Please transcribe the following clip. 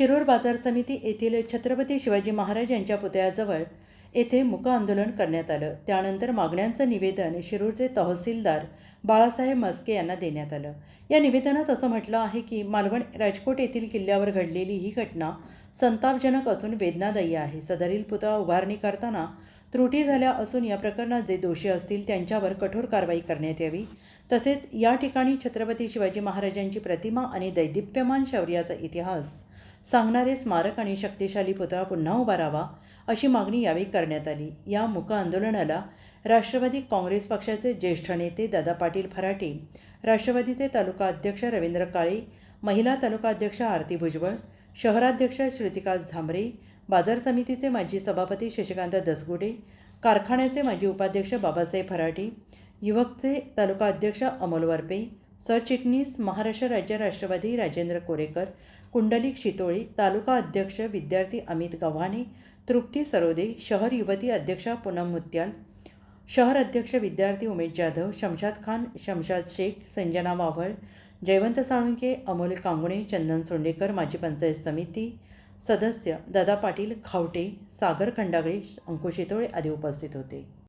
शिरूर बाजार समिती येथील छत्रपती शिवाजी महाराज यांच्या पुतळ्याजवळ येथे मूक आंदोलन करण्यात आलं. त्यानंतर मागण्यांचं निवेदन शिरूरचे तहसीलदार बाळासाहेब मस्के यांना देण्यात आलं. या निवेदनात असं म्हटलं आहे की मालवण राजकोट येथील किल्ल्यावर घडलेली ही घटना संतापजनक असून वेदनादायी आहे. सदरील पुतळा उभारणी करताना त्रुटी झाल्या असून या प्रकरणात जे दोषी असतील त्यांच्यावर कठोर कारवाई करण्यात यावी. तसेच या ठिकाणी छत्रपती शिवाजी महाराजांची प्रतिमा आणि दैदिप्यमान शौर्याचा इतिहास सांगणारे स्मारक आणि शक्तिशाली पुतळा पुन्हा उभारावा अशी मागणी यावेळी करण्यात आली. या मूक आंदोलनाला राष्ट्रवादी काँग्रेस पक्षाचे ज्येष्ठ नेते दादा पाटील फराटे राष्ट्रवादीचे तालुका अध्यक्ष रवींद्र काळे महिला तालुका अध्यक्ष आरती भुजबळ शहराध्यक्ष श्रुतिका झांबरे बाजार समितीचे माजी सभापती शशिकांत दसगुडे कारखान्याचे माजी उपाध्यक्ष बाबासाहेब फराटे युवकचे तालुका अध्यक्ष अमोल वरपे सरचिटणीस महाराष्ट्र राज्य राष्ट्रवादी राजेंद्र कोरेकर कुंडलिक शितोळी तालुका अध्यक्ष विद्यार्थी अमित गव्हाणे तृप्ती सरोदे शहर युवती अध्यक्षा पूनम मुत्याल शहर अध्यक्ष विद्यार्थी उमेश जाधव शमशाद खान शमशाद शेख संजना वाव्हळ जयवंत साळुंके अमोल कांगुणे चंदन सोंडेकर माजी पंचायत समिती सदस्य दादा पाटील खावटे सागर खंडागळे अंकुशितोळे आदी उपस्थित होते.